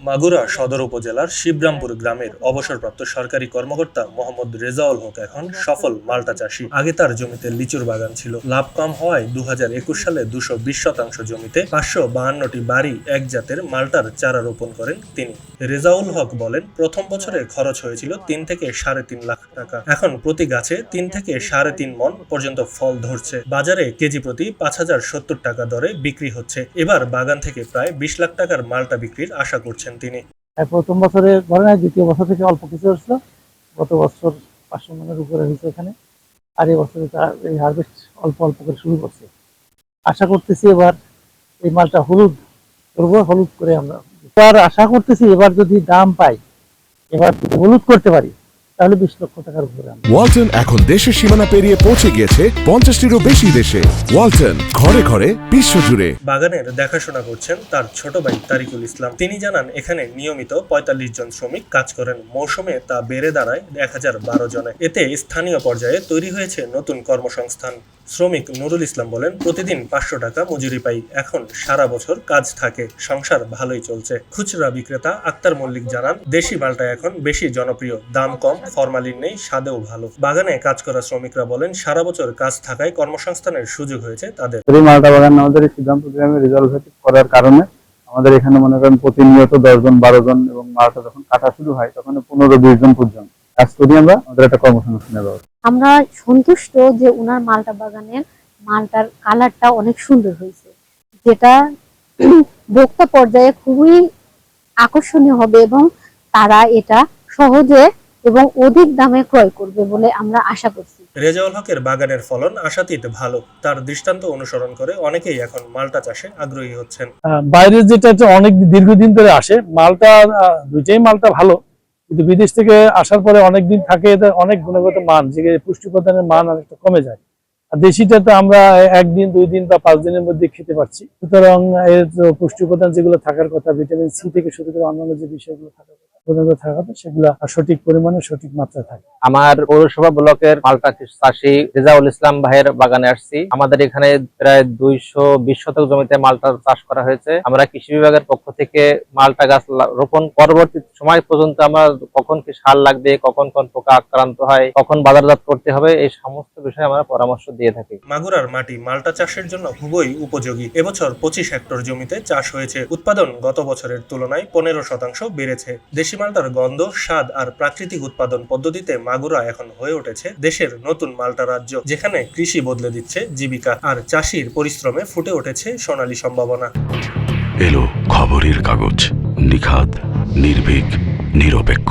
মাগুরা সদর উপজেলার শিবরামপুর গ্রামের অবসরপ্রাপ্ত সরকারি কর্মকর্তা মোহাম্মদ রেজাউল হক এখন সফল মাল্টা চাষী। আগে তার জমিতে লিচুর বাগান ছিল। লাভ কম হওয়ায় দু হাজার একুশ সালে দুশো শতাংশ জমিতে পাঁচশো বাহান্নটি বাড়ি এক জাতের মাল্টার চারা রোপণ করেন তিনি। রেজাউল হক বলেন, প্রথম বছরে খরচ হয়েছিল তিন থেকে সাড়ে তিন লাখ টাকা। এখন প্রতি গাছে তিন থেকে সাড়ে তিন মন পর্যন্ত ফল ধরছে। বাজারে কেজি প্রতি পাঁচ হাজার সত্তর টাকা দরে বিক্রি হচ্ছে। এবার বাগান থেকে প্রায় বিশ লাখ টাকার মালটা বিক্রির আশা করছেন তিনি। প্রথম বছরে ধরে দ্বিতীয় বছর থেকে অল্প কিছু হচ্ছিল গত বছর পাঁচশো মনের উপরে হয়েছে এখানে। আর এই বছরে তার এই হারভেস্ট অল্প অল্প করে শুরু করছে। আশা করতেছি এবার এই মালটা হলুদ করব, হলুদ করে আমরা তার আশা করতেছি এবার যদি দাম পাই, এবার হলুদ করতে পারি। তাহলে বিশ লক্ষ টাকার উপরে ওয়ালটন এখন দেশের সীমানা পেরিয়ে পৌঁছে গিয়েছে পঞ্চাশটিরও বেশি দেশে। ওয়ালটন ঘরে ঘরে বিশ্বজুড়ে বাগানের দেখাশোনা করছেন তার ছোট ভাই তারিকুল ইসলাম। তিনি জানান এখানে নিয়মিত পঁয়তাল্লিশ জন শ্রমিক কাজ করেন। মৌসুমে তা বেড়ে দাঁড়ায় এক হাজার বারো জনে। এতে স্থানীয় পর্যায়ে তৈরি হয়েছে নতুন কর্মসংস্থান। শ্রমিক নুরুল ইসলাম বলেন প্রতিদিন পাঁচশো টাকা মজুরি পাই। এখন সারা বছর কাজ থাকে। সংসার ভালোই চলছে। খুচরা বিক্রেতা আক্তার মল্লিক জানান দেশি মালটা এখন বেশি জনপ্রিয়। দাম কম ফরমালিন নেই স্বাদেও ভালো। বাগানে কাজ করা শ্রমিকরা বলেন সারা বছর কাজ থাকায় কর্মসংস্থানের সুযোগ হয়েছে তাদের। এই মালটা বাগান আমাদের সিদ্ধান্ত গ্রামে রিজার্ভেটিভ করার কারণে। আমাদের এখানে মনে করেন প্রতিনিয়ত দশ জন বারো জন এবং মালটা যখন কাটা শুরু হয় তখন পনেরো বিশ জন পর্যন্ত। কাজ করি আমরা আমাদের একটা কর্মসংস্থানের ব্যবস্থা। আমরা সন্তুষ্ট যে ওনার মালটা বাগানের মালটার কালারটা অনেক সুন্দর হয়েছে। যেটা ভোক্তা পর্যায়ে খুবই আকর্ষণীয় হবে এবং তারা এটা সহজে এবং অধিক দামে ক্রয় করবে বলে আমরা আশা করছি। রেজাউল হকের বাগানের ফলন আশাতীত ভালো। তার দৃষ্টান্ত অনুসরণ করে অনেকেই এখন মালটা চাষে আগ্রহী হচ্ছেন। আহ, বাইরে যেটা অনেক দীর্ঘদিন ধরে আসে মালটা দুইটাই মালটা ভালো। কিন্তু বিদেশ থেকে আসার পরে অনেকদিন থাকে এতে অনেক গুণগত মান যে পুষ্টি উপাদানের মান অনেকটা কমে যায়। দেশিটা তো আমরা একদিন, দুই দিন বা পাঁচ দিনের মধ্যে খেতে পারছি। সুতরাং এর পুষ্টি উপাদান যেগুলো থাকার কথা, ভিটামিন সি থেকে শুরু করে অন্যান্য যে বিষয়গুলো থাকার কথা সঠিক পরিমাণে সঠিক মাত্রায় থাকে। আমার পৌরসভা ব্লকের মালটা চাষী রেজাউল ইসলাম ভাইয়ের বাগানে আসছি। আমাদের এখানে প্রায় বিশ শতক জমিতে মালটা চাষ করা হয়েছে। আমরা কৃষি বিভাগের পক্ষ থেকে মালটা গাছ রোপণ পরবর্তী সময় পর্যন্ত আমার কখন কি সার লাগবে, কখন কোন পোকা আক্রান্ত হয়, কখন বাজারজাত করতে হবে, এই সমস্ত বিষয়ে আমরা পরামর্শ দিয়ে থাকি। মাগুরার মাটি মালটা চাষের জন্য খুবই উপযোগী। এবছর পঁচিশ হেক্টর জমিতে চাষ হয়েছে। উৎপাদন গত বছরের তুলনায় পনেরো শতাংশ বেড়েছে। দেশি মালটার গন্ধ স্বাদ আর প্রাকৃতিক উৎপাদন পদ্ধতিতে মাগুরা এখন হয়ে উঠেছে দেশের নতুন মালটা রাজ্য যেখানে কৃষি বদলে দিচ্ছে জীবিকা আর চাষির পরিশ্রমে ফুটে উঠেছে সোনালী সম্ভাবনা। এলো খবরের কাগজ নিখাদ নির্ভীক নিরপেক্ষ।